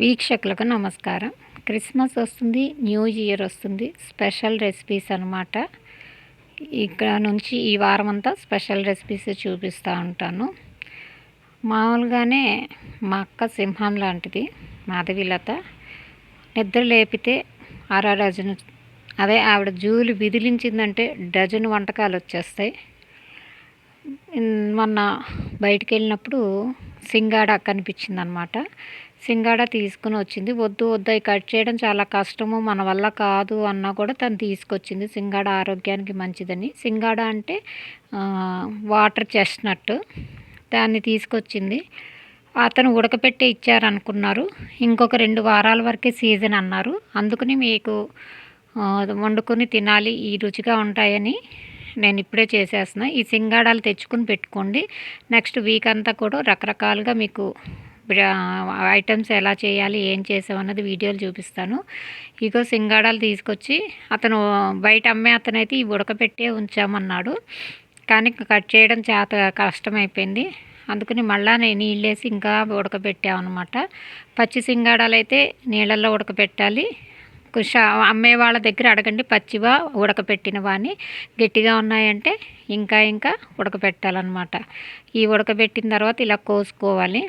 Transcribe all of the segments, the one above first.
వీక్షకులకు నమస్కారం. క్రిస్మస్ వస్తుంది న్యూ ఇయర్ వస్తుంది స్పెషల్ రెసిపీస్ అనమాట ఇక్కడ నుంచి ఈ వారం అంతా స్పెషల్ రెసిపీస్ చూపిస్తూ ఉంటాను. మామూలుగానే మా అక్క సింహం లాంటిది మాధవిలత నిద్ర లేపితే అర డజను అదే ఆవిడ జూలు విదిలించిందంటే డజన్ వంటకాలు వచ్చేస్తాయి. మొన్న బయటికి వెళ్ళినప్పుడు సింగాడ కనిపించింది అనమాట సింగాడ తీసుకుని వచ్చింది. వద్దు వద్దు కట్ చేయడం చాలా కష్టము మన వల్ల కాదు అన్నా కూడా తను తీసుకొచ్చింది. సింగాడ ఆరోగ్యానికి మంచిదని. సింగాడ అంటే వాటర్ చెస్ట్నట్. దాన్ని తీసుకొచ్చింది. అతను ఉడకపెట్టి ఇచ్చారనుకున్నారు. ఇంకొక రెండు వారాల వరకే సీజన్ అన్నారు. అందుకని మీకు వండుకొని తినాలి ఈ రుచిగా ఉంటాయని నేను ఇప్పుడే చేసేస్తున్నా. ఈ సింగాడాలు తెచ్చుకుని పెట్టుకోండి. నెక్స్ట్ వీక్ అంతా కూడా రకరకాలుగా మీకు ఐటమ్స్ ఎలా చేయాలి ఏం చేసామన్నది వీడియోలు చూపిస్తాను. ఇగో సింగాడాలు తీసుకొచ్చి అతను బయట అమ్మే అతనైతే ఈ ఉడకపెట్టే ఉంచామన్నాడు. కానీ కట్ చేయడం చేత కష్టమైపోయింది. అందుకని మళ్ళా నేను నీళ్ళేసి ఇంకా ఉడకబెట్టామన్నమాట. పచ్చి సింగాడాలు అయితే నీళ్ళల్లో ఉడకబెట్టాలి. అమ్మే వాళ్ళ దగ్గర అడగండి పచ్చివా ఉడకపెట్టినవా అని గట్టిగా ఉన్నాయంటే ఇంకా ఇంకా ఉడకపెట్టాలన్నమాట ఈ ఉడకబెట్టిన తర్వాత ఇలా కోసుకోవాలి.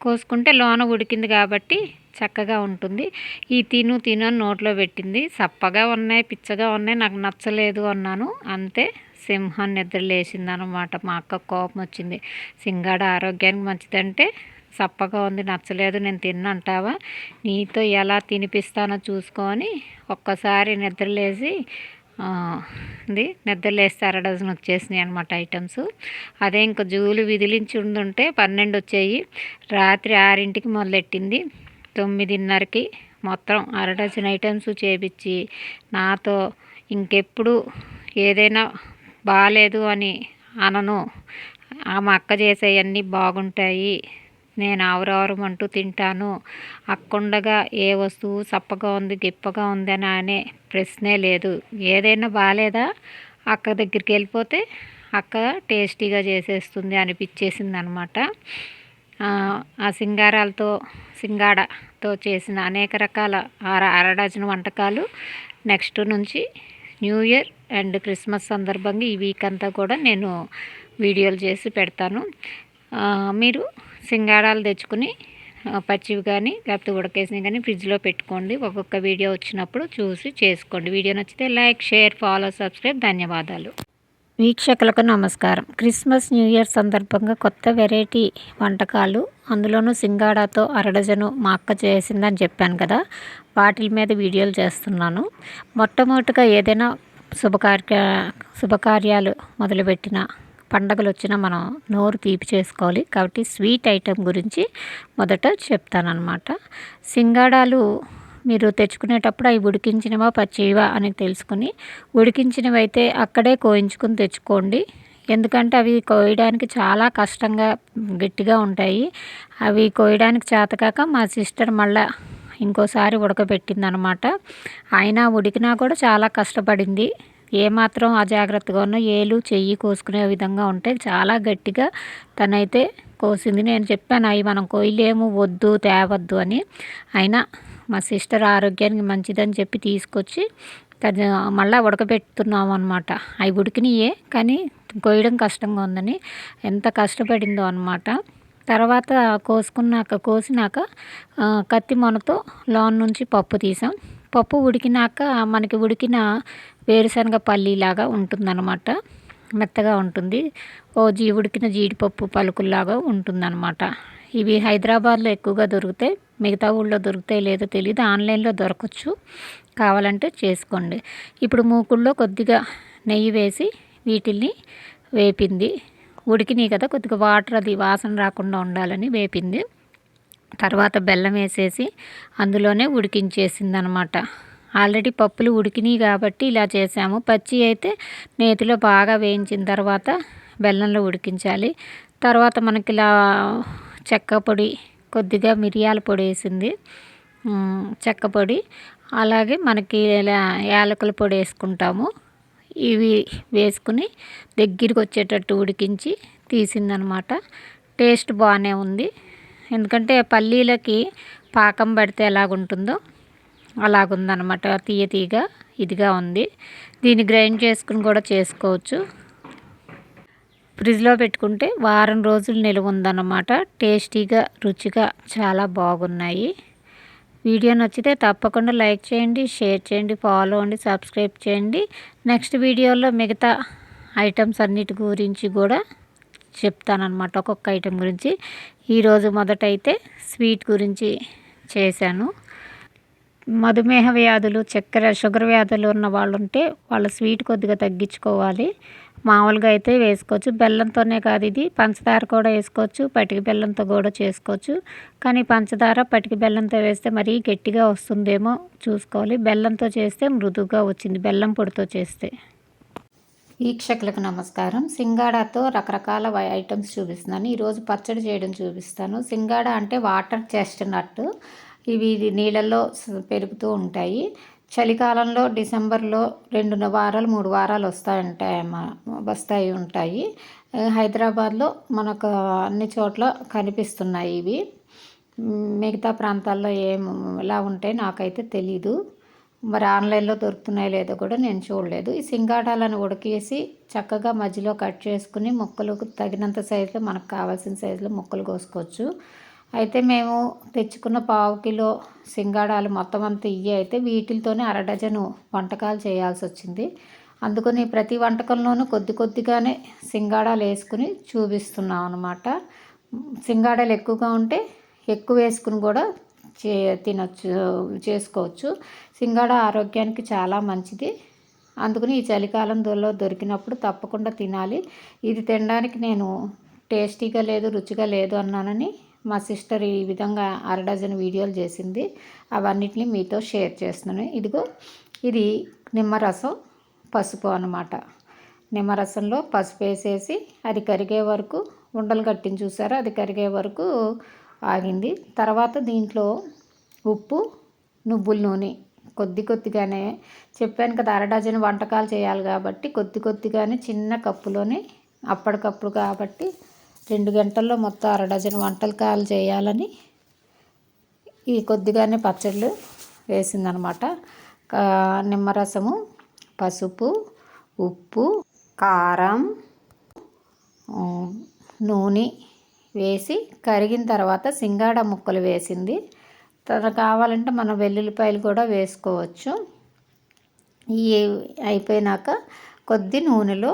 కోసుకుంటే లోన ఉడికింది కాబట్టి చక్కగా ఉంటుంది. ఈ తిను తిను అని నోట్లో పెట్టింది. సప్పగా ఉన్నాయి పిచ్చగా ఉన్నాయి నాకు నచ్చలేదు అన్నాను. అంతే సింహం నిద్ర లేచింది అనమాట మా అక్క కోపం వచ్చింది. సింగాడ ఆరోగ్యానికి మంచిదంటే సప్పగా ఉంది నచ్చలేదు నేను తిన్నంటావా నీతో ఎలా తినిపిస్తానో చూసుకొని ఒక్కసారి నిద్రలేసి ఇది నిద్రలేస్తే అర డజన్ వచ్చేసినాయి అనమాట ఐటమ్స్ అదే ఇంకా జూలు విదిలించి ఉండుంటే పన్నెండు వచ్చాయి. రాత్రి ఆరింటికి మొదలెట్టింది. తొమ్మిదిన్నరకి మొత్తం అర డజన్ ఐటమ్స్ చేపించి నాతో ఇంకెప్పుడు ఏదైనా బాగాలేదు అని అనను. మా అక్క చేసేవన్నీ బాగుంటాయి. నేను ఆవురావరం అంటూ తింటాను. అక్కుండగా ఏ వస్తువు చప్పగా ఉంది గిప్పగా ఉంది అని అనే ప్రశ్నే లేదు. ఏదైనా బాగాలేదా అక్క దగ్గరికి వెళ్ళిపోతే అక్క టేస్టీగా చేసేస్తుంది అనిపించేసింది అనమాట ఆ సింగారాలతో సింగాడతో చేసిన అనేక రకాల అర అర డజన్ వంటకాలు నెక్స్ట్ నుంచి న్యూ ఇయర్ అండ్ క్రిస్మస్ సందర్భంగా ఈ వీక్ అంతా కూడా నేను వీడియోలు చేసి పెడతాను. మీరు సింగాడాలు తెచ్చుకుని పచ్చివి కానీ లేకపోతే ఉడకేసినవి కానీ ఫ్రిడ్జ్లో పెట్టుకోండి. ఒక్కొక్క వీడియో వచ్చినప్పుడు చూసి చేసుకోండి. వీడియో నచ్చితే లైక్ షేర్ ఫాలో సబ్స్క్రైబ్. ధన్యవాదాలు. వీక్షకులకు నమస్కారం. క్రిస్మస్ న్యూ ఇయర్ సందర్భంగా కొత్త వెరైటీ వంటకాలు అందులోనూ సింగాడాతో అరడజను మా అక్క చేసిందని చెప్పాను కదా వాటి మీద వీడియోలు చేస్తున్నాను. మొట్టమొదటిగా ఏదైనా శుభకార్య శుభకార్యాలు మొదలుపెట్టిన పండగలు వచ్చినా మనం నోరు తీపి చేసుకోవాలి. కాబట్టి స్వీట్ ఐటెం గురించి మొదట చెప్తానమాట సింగాడాలు మీరు తెచ్చుకునేటప్పుడు అవి ఉడికించినవా పచ్చివా అని తెలుసుకుని ఉడికించినవి అయితే అక్కడే కోయించుకుని తెచ్చుకోండి. ఎందుకంటే అవి కోయడానికి చాలా కష్టంగా గట్టిగా ఉంటాయి. అవి కోయడానికి చేతకాక మా సిస్టర్ మళ్ళా ఇంకోసారి ఉడకబెట్టింది అనమాట అయినా ఉడికినా కూడా చాలా కష్టపడింది. ఏమాత్రం అజాగ్రత్తగా ఉన్న ఏలు చెయ్యి కోసుకునే విధంగా ఉంటే చాలా గట్టిగా తనైతే కోసింది. నేను చెప్పాను అవి మనం కొయ్యలేము వద్దు తేవద్దు అని. అయినా మా సిస్టర్ ఆరోగ్యానికి మంచిదని చెప్పి తీసుకొచ్చి తను మళ్ళీ ఉడకబెడుతున్నాము అనమాట అవి ఉడికినాయే కానీ కొయ్యడం కష్టంగా ఉందని ఎంత కష్టపడిందో అనమాట తర్వాత కోసుకున్నాక కోసినాక కత్తి మొనతో లోన్ నుంచి పప్పు తీసాం. పప్పు ఉడికినాక మనకి ఉడికిన వేరుశనగ పల్లీలాగా ఉంటుందన్నమాట. మెత్తగా ఉంటుంది. ఓ జీ ఉడికిన జీడిపప్పు పలుకుల్లాగా ఉంటుందన్నమాట. ఇవి హైదరాబాద్లో ఎక్కువగా దొరుకుతాయి మిగతా ఊళ్ళో దొరుకుతాయి లేదో తెలియదు ఆన్లైన్లో దొరకచ్చు. కావాలంటే చేసుకోండి. ఇప్పుడు మూకుల్లో కొద్దిగా నెయ్యి వేసి వీటిల్ని వేపింది. ఉడికినాయి కదా కొద్దిగా వాటర్ అది వాసన రాకుండా ఉండాలని వేపింది. తర్వాత బెల్లం వేసేసి అందులోనే ఉడికించేసింది అనమాట ఆల్రెడీ పప్పులు ఉడికినాయి కాబట్టి ఇలా చేసాము. పచ్చి అయితే నేతిలో బాగా వేయించిన తర్వాత బెల్లంలో ఉడికించాలి. తర్వాత మనకి ఇలా చెక్క పొడి కొద్దిగా మిరియాల పొడి వేసింది. చెక్క పొడి. అలాగే మనకి ఇలా యాలకుల పొడి వేసుకుంటాము. ఇవి వేసుకుని దగ్గరికి వచ్చేటట్టు ఉడికించి తీసిందనమాట. టేస్ట్ బాగానే ఉంది. ఎందుకంటే పల్లీలకి పాకం పడితే ఎలాగుంటుందో అలాగుందనమాట తీయ తీయగా ఇదిగా ఉంది. దీన్ని గ్రైండ్ చేసుకుని కూడా చేసుకోవచ్చు. ఫ్రిడ్జ్లో పెట్టుకుంటే వారం రోజులు నిలువ ఉందన్నమాట. టేస్టీగా రుచిగా చాలా బాగున్నాయి. వీడియో నచ్చితే తప్పకుండా లైక్ చేయండి షేర్ చేయండి ఫాలో అండి సబ్స్క్రైబ్ చేయండి. నెక్స్ట్ వీడియోలో మిగతా ఐటమ్స్ అన్నిటి గురించి కూడా చెప్తానమాట ఒక్కొక్క ఐటెం గురించి. ఈరోజు మొదటైతే స్వీట్ గురించి చేశాను. మధుమేహ వ్యాధులు చక్కెర షుగర్ వ్యాధులు ఉన్న వాళ్ళు ఉంటే వాళ్ళ స్వీట్ కొద్దిగా తగ్గించుకోవాలి. మామూలుగా అయితే వేసుకోవచ్చు. బెల్లంతోనే కాదు ఇది. పంచదార కూడా వేసుకోవచ్చు. పటికి బెల్లంతో కూడా చేసుకోవచ్చు. కానీ పంచదార పటికి బెల్లంతో వేస్తే మరీ గట్టిగా వస్తుందేమో చూసుకోవాలి. బెల్లంతో చేస్తే మృదువుగా వచ్చింది. బెల్లం పొడితో చేస్తే. వీక్షకులకు నమస్కారం. సింగాడాతో రకరకాల ఐటమ్స్ చూపిస్తున్నాను. ఈరోజు పచ్చడి చేయడం చూపిస్తాను. సింగాడ అంటే వాటర్ చెస్ట్నట్ ఇవి నీళ్ళల్లో పెరుగుతూ ఉంటాయి. చలికాలంలో డిసెంబర్లో రెండు వారాలు మూడు వారాలు వస్తాయంటాయి వస్తాయి ఉంటాయి. హైదరాబాద్లో మనకు అన్ని చోట్ల కనిపిస్తున్నాయి ఇవి. మిగతా ప్రాంతాల్లో ఏం ఎలా ఉంటాయి నాకైతే తెలీదు. మరి ఆన్లైన్లో దొరుకుతున్నాయో లేదో కూడా నేను చూడలేదు. ఈ సింగాటాలను ఉడికేసి చక్కగా మధ్యలో కట్ చేసుకుని ముక్కలు తగినంత సైజులో మనకు కావాల్సిన సైజులో ముక్కలు కోసుకోవచ్చు. అయితే మేము తెచ్చుకున్న పావు కిలో సింగాడాలు మొత్తం అంతా ఇవి అయితే వీటితోనే అర డజను వంటకాలు చేయాల్సి వచ్చింది. అందుకని ప్రతి వంటకంలోనూ కొద్ది కొద్దిగానే సింగాడాలు వేసుకుని చూపిస్తున్నాం అనమాట సింగాడాలు ఎక్కువగా ఉంటే ఎక్కువ వేసుకుని కూడా చే తినచ్చు చేసుకోవచ్చు. సింగాడ ఆరోగ్యానికి చాలా మంచిది. అందుకని ఈ చలికాలంలో దొరికినప్పుడు తప్పకుండా తినాలి. ఇది తినడానికి నేను టేస్టీగా లేదు రుచిగా లేదు అన్నానని మా సిస్టర్ ఈ విధంగా అర డజన్ వీడియోలు చేసింది. అవన్నిటిని మీతో షేర్ చేస్తున్నాను. ఇదిగో ఇది నిమ్మరసం పసుపు అనమాట నిమ్మరసంలో పసుపు వేసేసి అది కరిగే వరకు ఉండలు కట్టిన చూసారా? అది కరిగే వరకు ఆగింది. తర్వాత దీంట్లో ఉప్పు నువ్వుల నూనె. కొద్ది కొద్దిగానే చెప్పాను కదా అర డజన్ వంటకాలు చేయాలి కాబట్టి కొద్ది కొద్దిగానే చిన్న కప్పులోనే అప్పటికప్పుడు కాబట్టి రెండు గంటల్లో మొత్తం అర డజన్ వంటలు కాయలు చేయాలని ఈ కొద్దిగానే పచ్చళ్ళు వేసిందనమాట. నిమ్మరసము పసుపు ఉప్పు కారం నూనె వేసి కరిగిన తర్వాత సింగాడ ముక్కలు వేసింది. తర్వాత కావాలంటే మనం వెల్లుల్లిపాయలు కూడా వేసుకోవచ్చు. ఈ అయిపోయినాక కొద్ది నూనెలో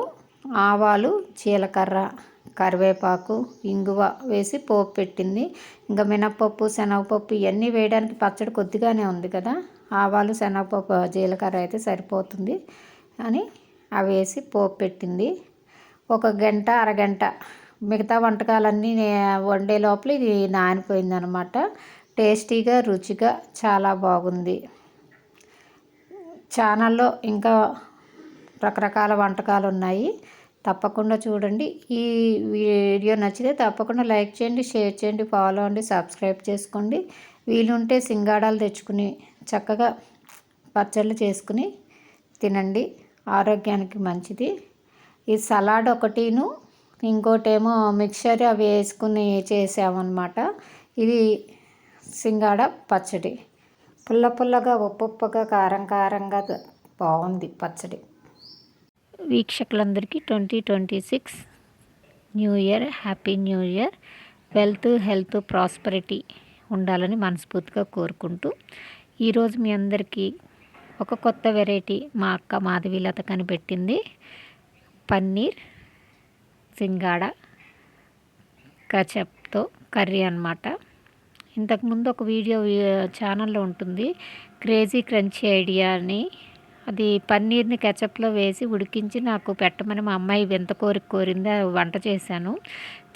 ఆవాలు జీలకర్ర కరివేపాకు ఇంగువ వేసి పోపు పెట్టింది. ఇంకా మినప్పప్పు శనగపప్పు ఇవన్నీ వేయడానికి పచ్చడి కొద్దిగానే ఉంది కదా. ఆవాలు శనగపప్పు జీలకర్ర అయితే సరిపోతుంది అని అవి వేసి పోపు పెట్టింది. ఒక గంట అరగంట మిగతా వంటకాలన్నీ వండే లోపల ఇది నానిపోయింది అనమాట టేస్టీగా రుచిగా చాలా బాగుంది. ఛానల్లో ఇంకా రకరకాల వంటకాలు ఉన్నాయి. తప్పకుండా చూడండి. ఈ వీడియో నచ్చితే తప్పకుండా లైక్ చేయండి షేర్ చేయండి ఫాలో అండి సబ్స్క్రైబ్ చేసుకోండి. వీలుంటే సింగాడాలు తెచ్చుకుని చక్కగా పచ్చళ్ళు చేసుకుని తినండి. ఆరోగ్యానికి మంచిది. ఈ సలాడ్ ఒకటిను ఇంకోటేమో మిక్చర్ అవి వేసుకుని చేసామన్నమాట. ఇది సింగాడ పచ్చడి. పుల్ల పుల్లగా ఉప్పుగా కారం కారంగా బాగుంది పచ్చడి. వీక్షకులందరికీ twenty twenty six new year happy new year. Wealth health prosperity ఉండాలని మనస్ఫూర్తిగా కోరుకుంటూ ఈరోజు మీ అందరికీ ఒక కొత్త వెరైటీ మా అక్క మాధవీలత కనిపెట్టింది. పన్నీర్ సింగాడ కచప్తో కర్రీ అనమాట ఇంతకుముందు ఒక వీడియో ఛానల్లో ఉంటుంది. క్రేజీ క్రంచీ ఐడియా అని అది పన్నీర్ని కెచప్లో వేసి ఉడికించి నాకు పెట్టమని మా అమ్మాయి వింత కోరిక కోరింది వంట చేశాను.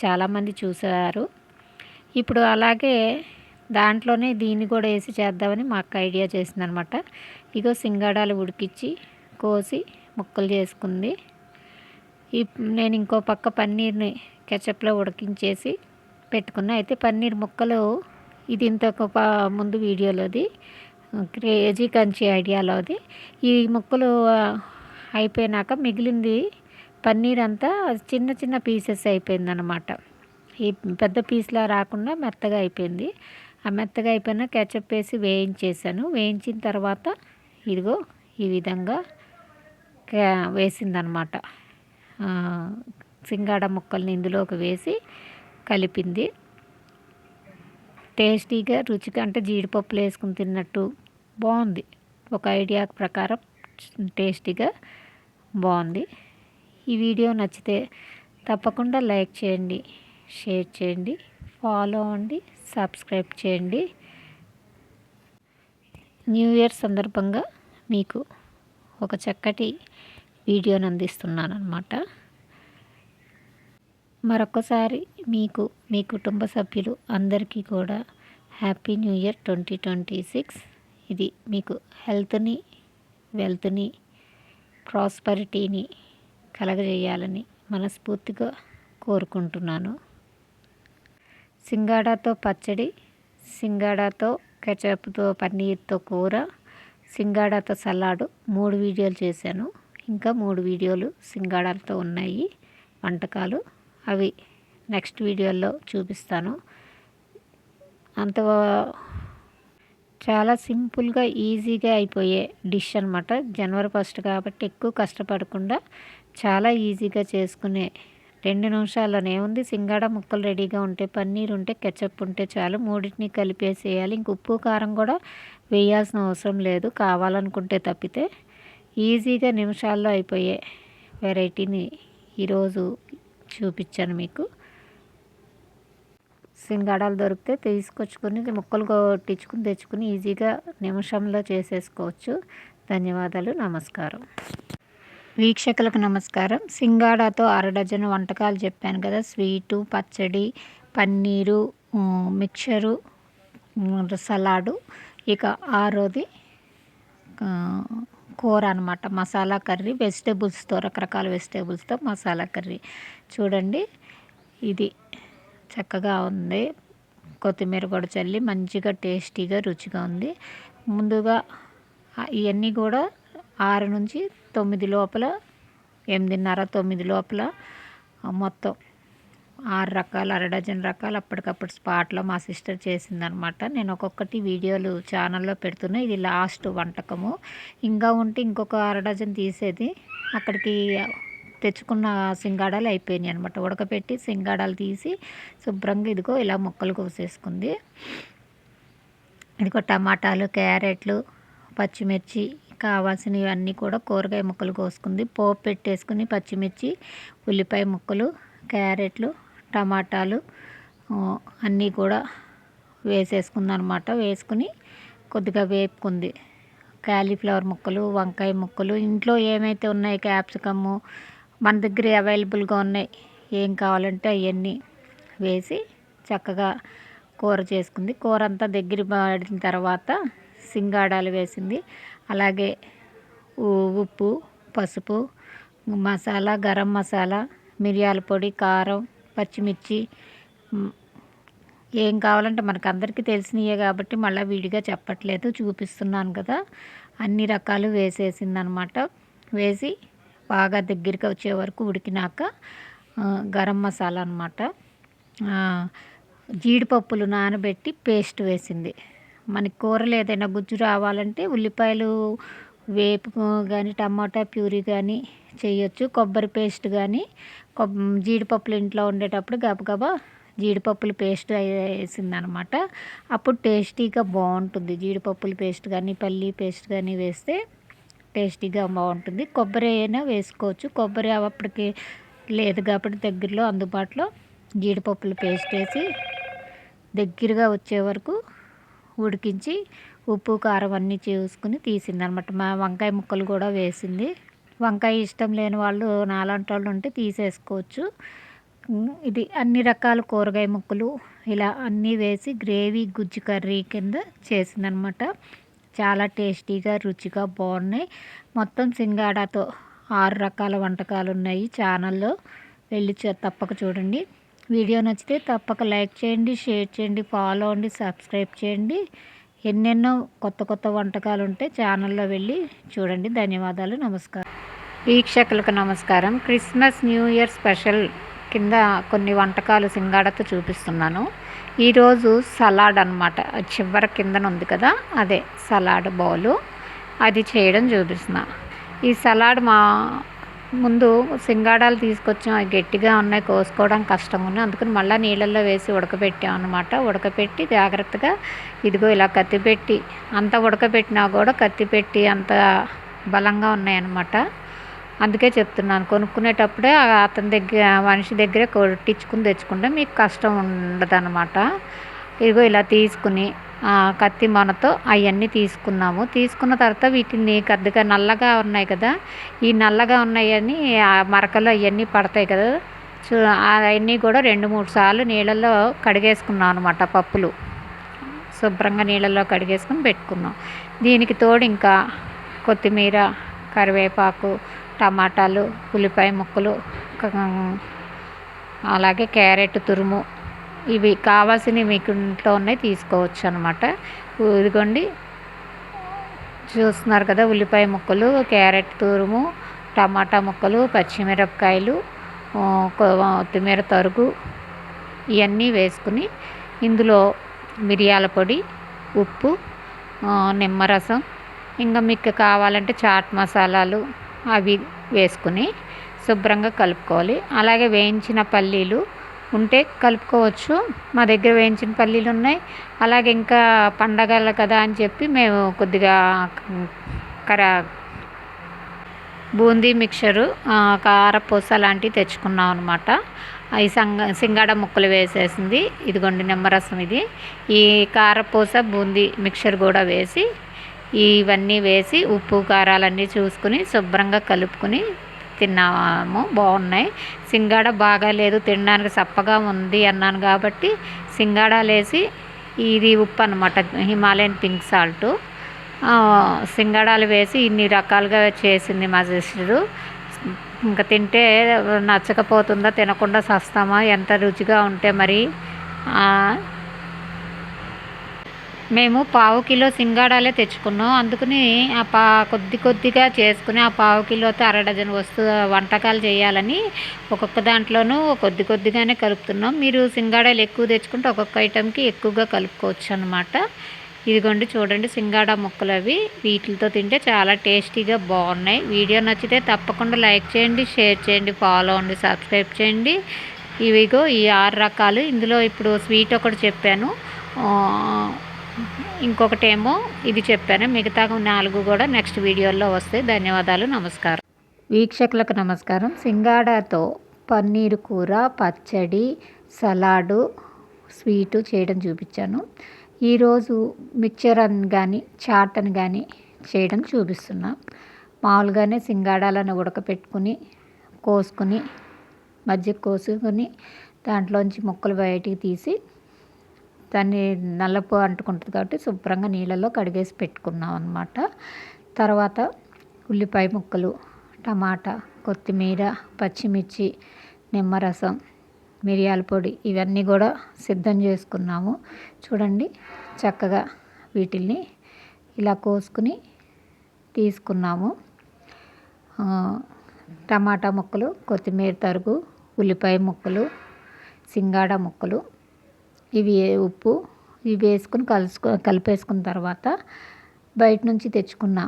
చాలామంది చూసారు ఇప్పుడు అలాగే దాంట్లోనే దీన్ని కూడా వేసి చేద్దామని మా అక్క ఐడియా చేసిందనమాట. ఇగో సింగాడాలు ఉడికించి కోసి ముక్కలు చేసుకుంది. ఈ నేను ఇంకో పక్క పన్నీర్ని కెచప్లో ఉడికించేసి పెట్టుకున్నా. అయితే పన్నీర్ ముక్కలు ఇది ఇంతకు ముందు వీడియోలోది. క్రేజీ కంచి ఐడియాలోది ఈ ముక్కలు అయిపోయినాక మిగిలింది పన్నీర్ అంతా చిన్న చిన్న పీసెస్ అయిపోయింది అనమాట ఈ పెద్ద పీస్లా రాకుండా మెత్తగా అయిపోయింది. ఆ మెత్తగా అయిపోయిన కెచప్ వేసి వేయించేసాను వేయించిన తర్వాత ఇదిగో ఈ విధంగా వేసిందనమాట సింగాడ ముక్కల్ని ఇందులోకి వేసి కలిపింది. టేస్టీగా రుచిగా అంటే జీడిపప్పులు వేసుకుని తిన్నట్టు బాగుంది. ఒక ఐడియా ప్రకారం టేస్టీగా బాగుంది. ఈ వీడియో నచ్చితే తప్పకుండా లైక్ చేయండి షేర్ చేయండి ఫాలో అవ్వండి సబ్స్క్రైబ్ చేయండి. న్యూ ఇయర్ సందర్భంగా మీకు ఒక చక్కటి వీడియోని అందిస్తున్నాను అనమాట మరొకసారి మీకు మీ కుటుంబ సభ్యులు అందరికీ కూడా happy new year twenty twenty six. ఇది మీకు హెల్త్ని వెల్త్ని ప్రాస్పరిటీని కలగజేయాలని మనస్ఫూర్తిగా కోరుకుంటున్నాను. సింగాడాతో పచ్చడి సింగాడాతో కెచప్తో పన్నీర్తో కూర సింగాడాతో సలాడు మూడు వీడియోలు చేశాను. ఇంకా మూడు వీడియోలు సింగాడాలతో ఉన్నాయి. వంటకాలు అవి నెక్స్ట్ వీడియోలో చూపిస్తాను. అంత చాలా సింపుల్గా ఈజీగా అయిపోయే డిష్ అనమాట జనవరి ఫస్ట్ కాబట్టి ఎక్కువ కష్టపడకుండా చాలా ఈజీగా చేసుకునే రెండు నిమిషాల్లోనే ఉంది. సింగాడ ముక్కలు రెడీగా ఉంటే పన్నీర్ ఉంటే కెచప్ ఉంటే చాలు. మూడింటిని కలిపేసేయాలి. ఇంక ఉప్పు కారం కూడా వేయాల్సిన అవసరం లేదు. కావాలనుకుంటే తప్పితే ఈజీగా నిమిషాల్లో అయిపోయే వెరైటీని ఈరోజు చూపించాను మీకు. సింగాడాలు దొరికితే తీసుకొచ్చుకొని ముక్కలు కొట్టించుకుని తెచ్చుకుని ఈజీగా నిమిషంలో చేసేసుకోవచ్చు. ధన్యవాదాలు నమస్కారం. వీక్షకులకు నమస్కారం. సింగాడాతో అర డజన్ వంటకాలు చెప్పాను కదా. స్వీటు పచ్చడి పన్నీరు మిక్చరు సలాడు. ఇక ఆరోది కూర అనమాట మసాలా కర్రీ వెజిటేబుల్స్తో రకరకాల వెజిటేబుల్స్తో మసాలా కర్రీ. చూడండి ఇది చక్కగా ఉంది. కొత్తిమీర కూడా చల్లి మంచిగా టేస్టీగా రుచిగా ఉంది. ముందుగా ఇవన్నీ కూడా ఆరు నుంచి తొమ్మిది లోపల ఎనిమిదిన్నర తొమ్మిది లోపల మొత్తం ఆరు రకాలు అర డజన్ రకాలు అప్పటికప్పుడు స్పాట్లో మా సిస్టర్ చేసిందనమాట. నేను ఒక్కొక్కటి వీడియోలు ఛానల్లో పెడుతున్నా. ఇది లాస్ట్ వంటకము. ఇంకా ఉంటే ఇంకొక అర డజన్ తీసేది. అక్కడికి తెచ్చుకున్న సింగాడాలు అయిపోయినాయి అనమాట. ఉడకపెట్టి సింగాడాలు తీసి శుభ్రంగా ఇదిగో ఇలా ముక్కలు కోసేసుకుంది. ఇదిగో టమాటాలు క్యారెట్లు పచ్చిమిర్చి కావాల్సినవన్నీ కూడా కూరగాయ ముక్కలు కోసుకుంది. పోపు పెట్టేసుకుని పచ్చిమిర్చి ఉల్లిపాయ ముక్కలు క్యారెట్లు టమాటాలు అన్నీ కూడా వేసేసుకుంది అనమాట వేసుకుని కొద్దిగా వేపుకుంది. క్యాలీఫ్లవర్ ముక్కలు వంకాయ ముక్కలు ఇంట్లో ఏమైతే ఉన్నాయి క్యాప్సికము మన దగ్గర అవైలబుల్గా ఉన్నాయి ఏం కావాలంటే అవన్నీ వేసి చక్కగా కూర చేసుకుంది. కూర అంతా దగ్గర పడిన తర్వాత సింగాడాలు వేసింది. అలాగే ఉప్పు పసుపు మసాలా గరం మసాలా మిరియాల పొడి కారం పచ్చిమిర్చి ఏం కావాలంటే మనకు అందరికీ తెలిసినయే కాబట్టి మళ్ళీ విడిగా చెప్పట్లేదు చూపిస్తున్నాను కదా. అన్ని రకాలు వేసేసిందనమాట. వేసి బాగా దగ్గరికి వచ్చే వరకు ఉడికినాక గరం మసాలా అనమాట. జీడిపప్పులు నానబెట్టి పేస్ట్ వేసింది. మనకి కూరలు ఏదైనా గుజ్జు రావాలంటే ఉల్లిపాయలు వేపు కానీ టమాటా ప్యూరీ కానీ చేయొచ్చు. కొబ్బరి పేస్ట్ కానీ జీడిపప్పులు ఇంట్లో ఉండేటప్పుడు గబగబా జీడిపప్పులు పేస్ట్ వేసిందనమాట. అప్పుడు టేస్టీగా బాగుంటుంది. జీడిపప్పుల పేస్ట్ కానీ పల్లి పేస్ట్ కానీ వేస్తే టేస్టీగా బాగుంటుంది. కొబ్బరి అయినా వేసుకోవచ్చు. కొబ్బరి అప్పటికి లేదు కాబట్టి దగ్గరలో అందుబాటులో జీడిపప్పులు పేస్ట్ వేసి దగ్గరగా వచ్చే వరకు ఉడికించి ఉప్పు కారం అన్నీ చూసుకుని తీసింది అనమాట మా వంకాయ ముక్కలు కూడా వేసింది. వంకాయ ఇష్టం లేని వాళ్ళు నాలాంటి వాళ్ళు ఉంటే తీసేసుకోవచ్చు. ఇది అన్ని రకాల కూరగాయ ముక్కలు ఇలా అన్నీ వేసి గ్రేవీ గుజ్జు కర్రీ కింద చేసిందనమాట. చాలా టేస్టీగా రుచిగా బాగున్నాయి. మొత్తం సింగాడాతో ఆరు రకాల వంటకాలు ఉన్నాయి ఛానల్లో. వెళ్ళి తప్పక చూడండి. వీడియో నచ్చితే తప్పక లైక్ చేయండి షేర్ చేయండి ఫాలో అవ్వండి సబ్స్క్రైబ్ చేయండి. ఎన్నెన్నో కొత్త కొత్త వంటకాలు ఉంటే ఛానల్లో వెళ్ళి చూడండి. ధన్యవాదాలు. నమస్కారం. వీక్షకులకు నమస్కారం. క్రిస్మస్ న్యూ ఇయర్ స్పెషల్ కింద కొన్ని వంటకాలు సింగాడతో చూపిస్తున్నాను. ఈరోజు సలాడ్ అనమాట చివరి కిందన ఉంది కదా? అదే సలాడ్ బౌలు. అది చేయడం చూపిస్తున్నా. ఈ సలాడ్ మా ముందు సింగాడాలు తీసుకొచ్చాం. అవి గట్టిగా ఉన్నాయి కోసుకోవడం కష్టంగా ఉన్నాయి అందుకని మళ్ళీ నీళ్ళల్లో వేసి ఉడకబెట్టాం అనమాట ఉడకబెట్టి జాగ్రత్తగా ఇదిగో ఇలా కత్తిపెట్టి అంత ఉడకబెట్టినా కూడా కత్తిపెట్టి అంత బలంగా ఉన్నాయన్నమాట. అందుకే చెప్తున్నాను కొనుక్కునేటప్పుడే అతని దగ్గర మనిషి దగ్గరే కొట్టించుకుని తెచ్చుకుంటే మీకు కష్టం ఉండదన్నమాట. ఇదిగో ఇలా తీసుకుని కత్తి మనతో అవన్నీ తీసుకున్నాము. తీసుకున్న తర్వాత వీటిని కొద్దిగా నల్లగా ఉన్నాయి కదా ఈ నల్లగా ఉన్నాయని ఆ మరకలు అవన్నీ పడతాయి కదా. చూ అవన్నీ కూడా రెండు మూడు సార్లు నీళ్ళల్లో కడిగేసుకున్నాం అనమాట పప్పులు. శుభ్రంగా నీళ్ళల్లో కడిగేసుకుని పెట్టుకున్నాం. దీనికి తోడు ఇంకా కొత్తిమీర కరివేపాకు టమాటాలు ఉల్లిపాయ ముక్కలు అలాగే క్యారెట్ తురుము ఇవి కావాల్సినవి మీకు ఇంట్లోనే తీసుకోవచ్చు అనమాట ఇదిగోండి. చూస్తున్నారు కదా ఉల్లిపాయ ముక్కలు క్యారెట్ తురుము టమాటా ముక్కలు పచ్చిమిరపకాయలు కొత్తిమీర తరుగు ఇవన్నీ వేసుకుని ఇందులో మిరియాల పొడి ఉప్పు నిమ్మరసం ఇంకా మీకు కావాలంటే చాట్ మసాలాలు అవి వేసుకుని శుభ్రంగా కలుపుకోవాలి. అలాగే వేయించిన పల్లీలు ఉంటే కలుపుకోవచ్చు. మా దగ్గర వేయించిన పల్లీలు ఉన్నాయి. అలాగే ఇంకా పండగలు కదా అని చెప్పి మేము కొద్దిగా కర బూందీ మిక్చరు కారపూస లాంటివి తెచ్చుకున్నాం అనమాట ఈ సంగ సింగాడ ముక్కలు వేసేసింది. ఇదిగోండి నిమ్మరసం ఇది. ఈ కారపూస బూందీ మిక్చర్ కూడా వేసి ఇవన్నీ వేసి ఉప్పు కారాలన్నీ చూసుకుని శుభ్రంగా కలుపుకుని తిన్నాము. బాగున్నాయి. సింగాడ బాగాలేదు తినడానికి సప్పగా ఉంది అన్నాను కాబట్టి సింగాడాలు వేసి ఇది ఉప్పు అనమాట హిమాలయన్ పింక్ సాల్ట్. సింగాడాలు వేసి ఇన్ని రకాలుగా చేసింది మా సిస్టరు. ఇంకా తింటే నచ్చకపోతుందా తినకుండా సస్తామా ఎంత రుచిగా ఉంటే మరి? మేము పావు కిలో సింగాడాలే తెచ్చుకున్నాం. అందుకని ఆ పా కొద్ది కొద్దిగా చేసుకుని ఆ పావు కిలోతో అర డజన్ వస్తు వంటకాలు చేయాలని ఒక్కొక్క దాంట్లోనూ కొద్ది కొద్దిగానే కలుపుతున్నాం. మీరు సింగాడాలు ఎక్కువ తెచ్చుకుంటే ఒక్కొక్క ఐటెంకి ఎక్కువగా కలుపుకోవచ్చు అనమాట ఇదిగోండి చూడండి సింగాడా ముక్కలు అవి. వీటితో తింటే చాలా టేస్టీగా బాగున్నాయి. వీడియో నచ్చితే తప్పకుండా లైక్ చేయండి షేర్ చేయండి ఫాలో అవ్వండి సబ్స్క్రైబ్ చేయండి. ఇవిగో ఈ ఆరు రకాలు. ఇందులో ఇప్పుడు స్వీట్ ఒకటి చెప్పాను. ఇంకొకటేమో ఇది చెప్పాను. మిగతా నాలుగు కూడా నెక్స్ట్ వీడియోలో వస్తాయి. ధన్యవాదాలు. నమస్కారం. వీక్షకులకు నమస్కారం. సింగాడాతో పన్నీరు కూర పచ్చడి సలాడు స్వీటు చేయడం చూపించాను. ఈరోజు మిక్చర్ అని కానీ చాట్ అని కానీ చేయడం చూపిస్తున్నా. మామూలుగానే సింగాడాలను ఉడకపెట్టుకుని కోసుకుని మధ్య కోసుకొని దాంట్లోంచి ముక్కలు బయటికి తీసి దాన్ని నల్లపు అంటుకుంటుంది కాబట్టి శుభ్రంగా నీళ్ళలో కడిగేసి పెట్టుకున్నాం అనమాట తర్వాత ఉల్లిపాయ ముక్కలు టమాటా కొత్తిమీర పచ్చిమిర్చి నిమ్మరసం మిరియాల పొడి ఇవన్నీ కూడా సిద్ధం చేసుకున్నాము. చూడండి చక్కగా వీటిల్ని ఇలా కోసుకుని తీసుకున్నాము. టమాటా ముక్కలు కొత్తిమీర తరుగు ఉల్లిపాయ ముక్కలు సింగాడ ముక్కలు ఇవి ఉప్పు ఇవి వేసుకుని కలుసుకు కలిపేసుకున్న తర్వాత బయట నుంచి తెచ్చుకున్న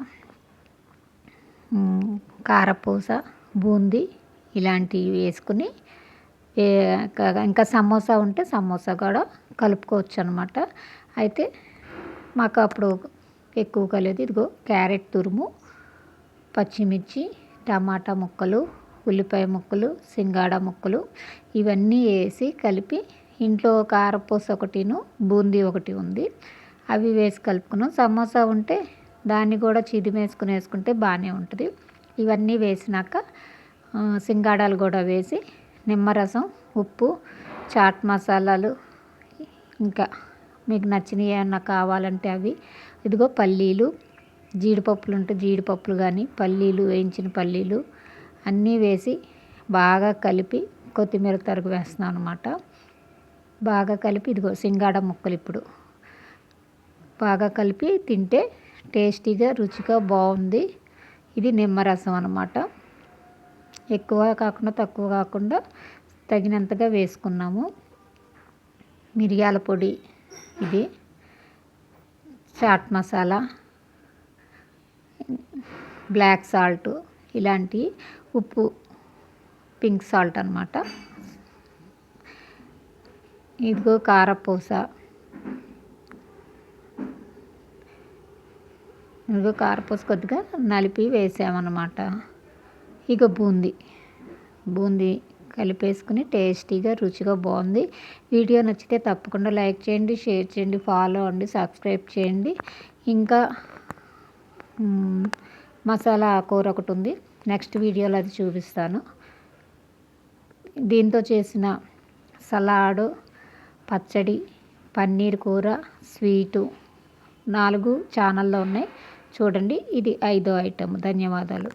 కారపూస బూందీ ఇలాంటివి వేసుకుని ఇంకా సమోసా ఉంటే సమోసా కూడా కలుపుకోవచ్చు అనమాట అయితే మాకు అప్పుడు ఎక్కువ కలేదు ఇదిగో క్యారెట్ తురుము పచ్చిమిర్చి టమాటా ముక్కలు ఉల్లిపాయ ముక్కలు సింగాడ ముక్కలు ఇవన్నీ వేసి కలిపి ఇంట్లో కారపూస ఒకటిను బూందీ ఒకటి ఉంది. అవి వేసి కలుపుకున్నాం. సమోసా ఉంటే దాన్ని కూడా చిదిమేసుకుని వేసుకుంటే బాగానే ఉంటుంది. ఇవన్నీ వేసినాక సింగాడాలు కూడా వేసి నిమ్మరసం ఉప్పు చాట్ మసాలాలు ఇంకా మీకు నచ్చినవి ఏమన్నా కావాలంటే అవి. ఇదిగో పల్లీలు జీడిపప్పులు ఉంటే జీడిపప్పులు కానీ పల్లీలు వేయించిన పల్లీలు అన్నీ వేసి బాగా కలిపి కొత్తిమీర తరుగు వేస్తున్నాను అనమాట బాగా కలిపి ఇదిగో సింగాడ ముక్కలు ఇప్పుడు. బాగా కలిపి తింటే టేస్టీగా రుచిగా బాగుంది. ఇది నిమ్మరసం అనమాట ఎక్కువ కాకుండా తక్కువ కాకుండా తగినంతగా వేసుకున్నాము. మిరియాల పొడి ఇది. చాట్ మసాలా. Black salt. ఇలాంటి ఉప్పు పింక్ సాల్ట్ అనమాట ఇదిగో కారపూస. ఇదిగో కారపూస కొద్దిగా నలిపి వేసామన్నమాట. ఇక బూందీ. బూందీ కలిపేసుకుని టేస్టీగా రుచిగా బాగుంది. వీడియో నచ్చితే తప్పకుండా లైక్ చేయండి షేర్ చేయండి ఫాలో అండి సబ్స్క్రైబ్ చేయండి. ఇంకా మసాలా కూర ఒకటి ఉంది. నెక్స్ట్ వీడియోలో అది చూపిస్తాను. దీంతో చేసిన సలాడు పచ్చడి పన్నీర్ కూర స్వీటు నాలుగు ఛానల్లో ఉన్నాయి. చూడండి ఇది ఐదో ఐటమ్. ధన్యవాదాలు.